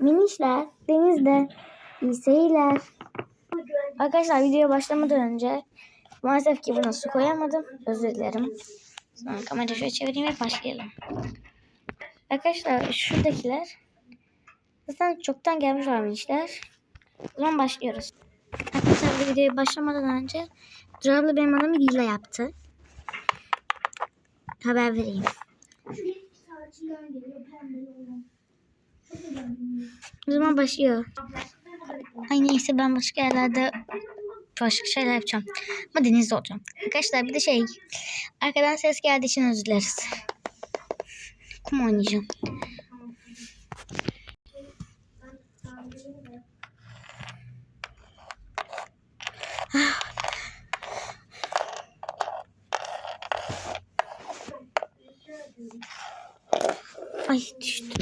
Minişler denizde iyi seyirler. Arkadaşlar videoya başlamadan önce maalesef ki buna su koyamadım. Özür dilerim. Sonra kamerayı şöyle çevireyim ve başlayalım. Arkadaşlar şuradakiler zaten çoktan gelmiş var minişler. O zaman başlıyoruz. Arkadaşlar bu videoya başlamadan önce Dura abla benim adamı hile yaptı. Haber vereyim. O zaman başlıyor. Ay neyse ben başka yerlerde başka şeyler yapacağım. Ama denizde olacağım. Arkadaşlar bir de şey arkadan ses geldiği için özür dileriz. Kum oynayacağım. Ay düştü.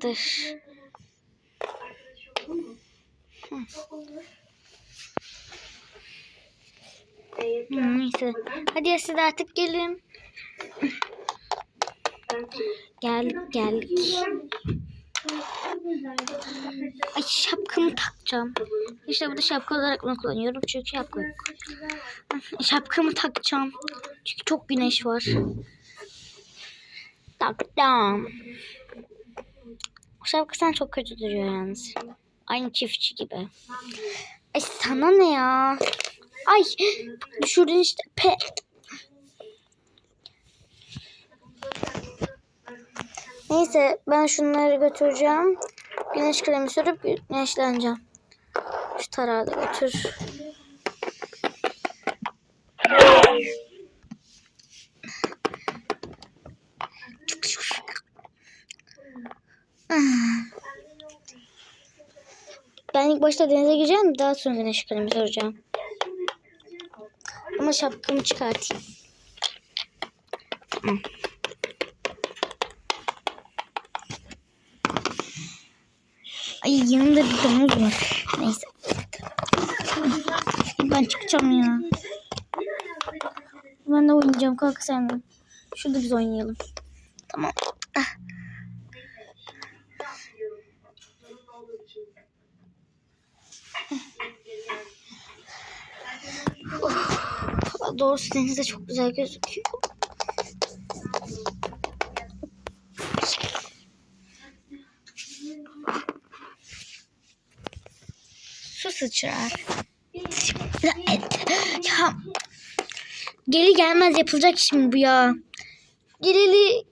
Hı, Neyse. Hadi ya artık gelin. Geldik geldik. Ay şapkamı takacağım. İşte burada şapka olarak bunu kullanıyorum çünkü şapka yok. Şapkamı takacağım. Çünkü çok güneş var. Taktım. Şapka sen çok kötü duruyor yalnız. Aynı çiftçi gibi. Ay sana ne ya? Ay düşürdün işte. Pe. Neyse ben şunları götüreceğim. Güneş kremi sürüp güneşleneceğim. Şu tarağı da götür. Başta denize gireceğim. Daha sonra güneş kremi süreceğim. Ama şapkamı çıkartayım. Ay yanımda bir domuz var. Neyse. Ben çıkacağım ya. Ben de oynayacağım. Kalk sen. Şurada biz oynayalım. Tamam. Ah. Doğrusu denizde çok güzel gözüküyor. Su sıçrar. Ya geri gelmez yapılacak şimdi bu ya. Geleli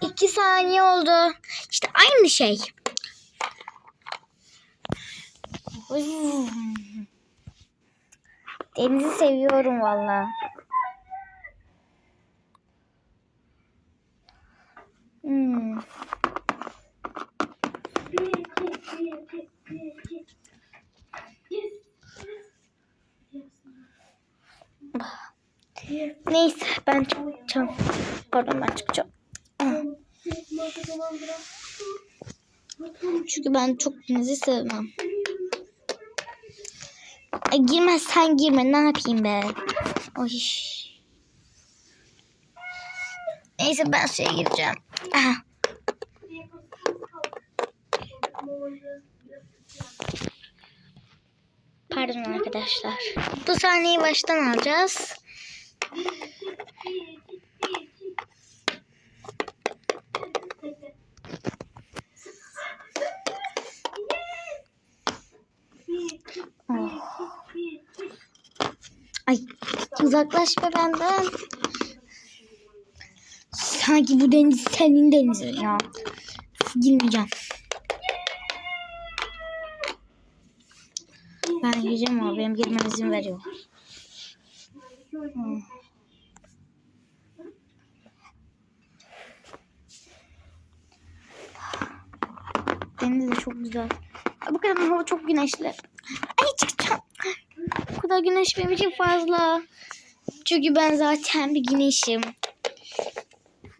iki saniye oldu. İşte aynı şey. Uy. Denizi seviyorum valla. Hmm. Neyse ben çıkacağım. Pardon ben çıkacağım. Çünkü ben çok denizi sevmem. Girmezsen girme ne yapayım be. Oy. Neyse ben suya gireceğim. Aha. Pardon arkadaşlar. Bu sahneyi baştan alacağız. Oh. Ay uzaklaş be benden. Sanki bu deniz senin denizin ya. Girmeyeceğim. Ben gireceğim ama benim girmem izin veriyor. Deniz de çok güzel. Bu kadar hava çok güneşli. Ay çıkacağım. Bu kadar güneş benim için fazla. Çünkü ben zaten bir güneşim.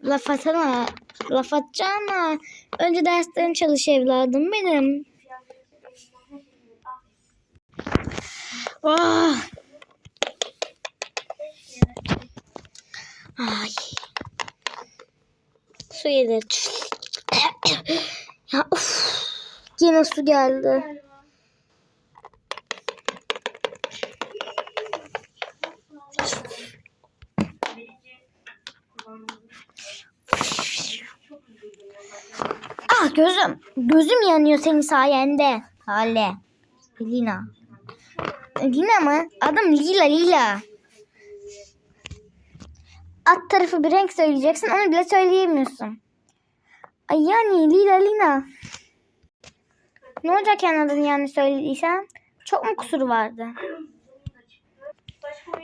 Laf atana, laf atacağına. Önce derslerini çalış evladım benim. Ah. Ay. Su gelir. ya of. Yine su geldi. Ah gözüm. Gözüm yanıyor senin sayende. Hale. Lina. Lina mı? Adım Lila Lila. At tarafı bir renk söyleyeceksin onu bile söyleyemiyorsun. Ay yani Lila Lina. Ne olacak yani adını yanlış söylediysen? Çok mu kusuru vardı?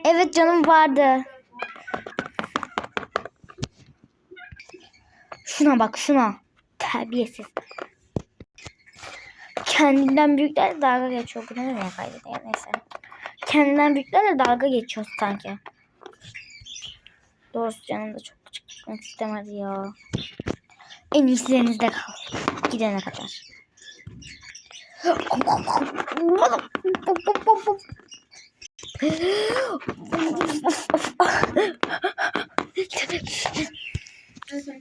Evet canım vardı. Şuna bak şuna. Terbiyesiz. Kendinden büyükler dalga geçiyor. Bu ne demeye kaydediyor neyse. Kendinden büyüklerle dalga geçiyor sanki. Doğrusu canım da çok küçük gitmek istemedi ya. En iyisi denizde kal. Gidene kadar.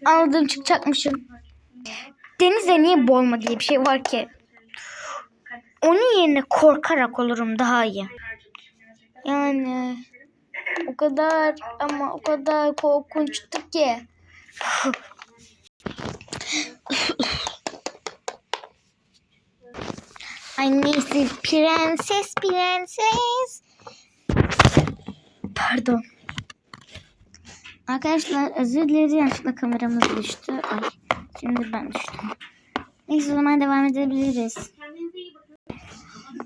Anladım çıkacakmışım. Denizde niye boğulma diye bir şey var ki? Onun yerine korkarak olurum daha iyi. Yani o kadar ama o kadar korkunçtu ki. Ay neyse prenses prenses. Pardon. Arkadaşlar özür dileriz yanlışlıkla kameramız düştü. Ay şimdi ben düştüm. Neyse o zaman devam edebiliriz.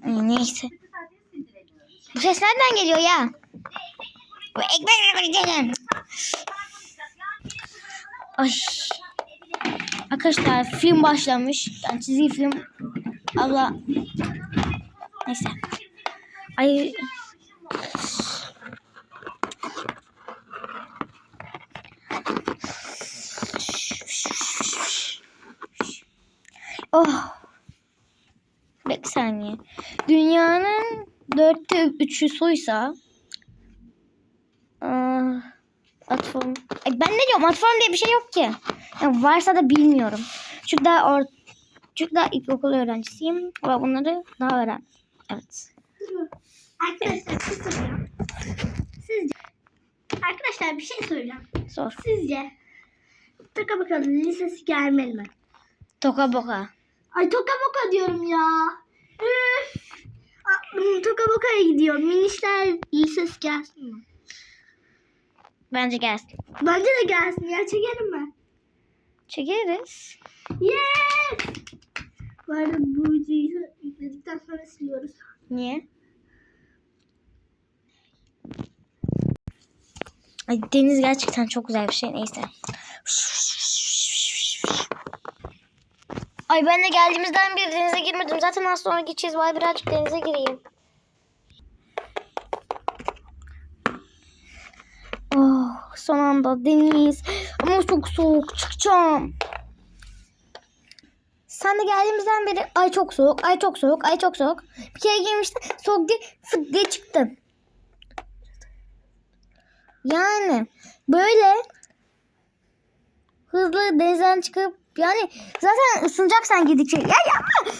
Ay, neyse. Bu ses nereden geliyor ya? Bu ekmek. Ay. Arkadaşlar film başlamış. Yani çizgi film. Allah. Neyse. Ay. Oh. Bir saniye. Dünyanın dörtte üçü suysa aa, Atform. Ay ben ne diyorum? Atform diye bir şey yok ki. Ya varsa da bilmiyorum. Çünkü daha or çünkü daha ilkokul öğrencisiyim ve bunları daha öğren. Evet. Arkadaşlar bir şey soracağım. Sizce Arkadaşlar bir şey soracağım. Sor. Sizce Toka bakalım lisesi gelmeli mi? Toka boka. Ay Toka Boka diyorum ya. Üf. Aklım Toka Boka'ya gidiyor. Minişler lisesi gelsin mi? Bence gelsin. Bence de gelsin ya çekelim mi? Çekeriz. Yes! Bu arada bu videoyu yükledikten sonra siliyoruz. Niye? Ay deniz gerçekten çok güzel bir şey. Neyse. Ay ben de geldiğimizden beri denize girmedim. Zaten az sonra gideceğiz. Vay birazcık denize gireyim. Oh, son anda deniz. Ama çok soğuk. Çıkacağım. Sen de geldiğimizden beri ay çok soğuk, ay çok soğuk, ay çok soğuk. Bir kere girmiştin soğuk diye fıt diye çıktın. Yani böyle hızlı denizden çıkıp yani zaten ısınacaksan gidikçe. Ya yapma.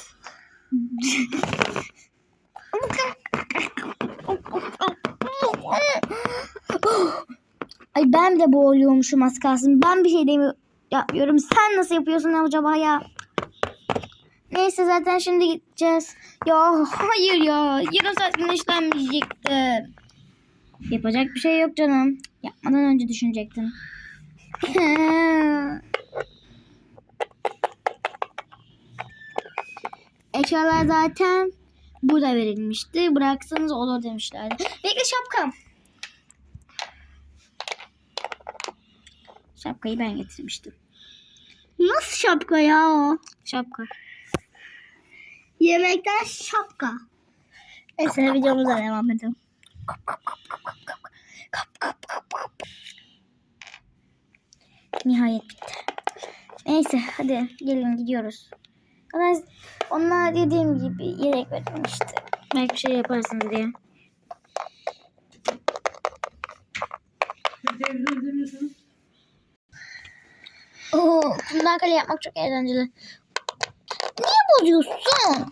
Ay ben de boğuluyormuşum az kalsın. Ben bir şey demiyorum. Yapıyorum. Sen nasıl yapıyorsun acaba ya? Neyse zaten şimdi gideceğiz. Ya hayır ya. Yarım saat güneşlenmeyecektim. Yapacak bir şey yok canım. Yapmadan önce düşünecektim. Eşyalar zaten burada verilmişti. Bıraksanız olur demişlerdi. Bekle şapkam. Şapkayı ben getirmiştim. Nasıl şapka ya o? Şapka. Yemekten şapka. Neyse videomuza devam edelim. Nihayet bitti. Neyse hadi gelin gidiyoruz. Onlar, onlar dediğim gibi yedek verilmişti. Belki bir şey yaparsınız diye. Oo, bundan kale yapmak çok eğlenceli. Niye bozuyorsun?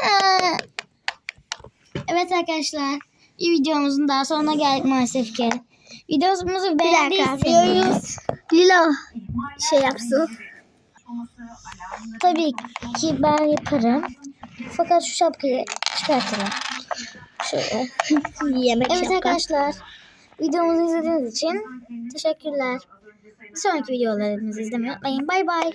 Ha. Evet arkadaşlar. Bir videomuzun daha sonuna geldik maalesef ki. Videomuzu beğendiyseniz Lilo şey yapsın. Tabii ki ben yaparım. Fakat şu şapkayı çıkartalım. Şöyle. Yemek Evet şapka. arkadaşlar. Videomuzu izlediğiniz için teşekkürler. Sonraki videolarımızı izlemeyi unutmayın. Bay bay.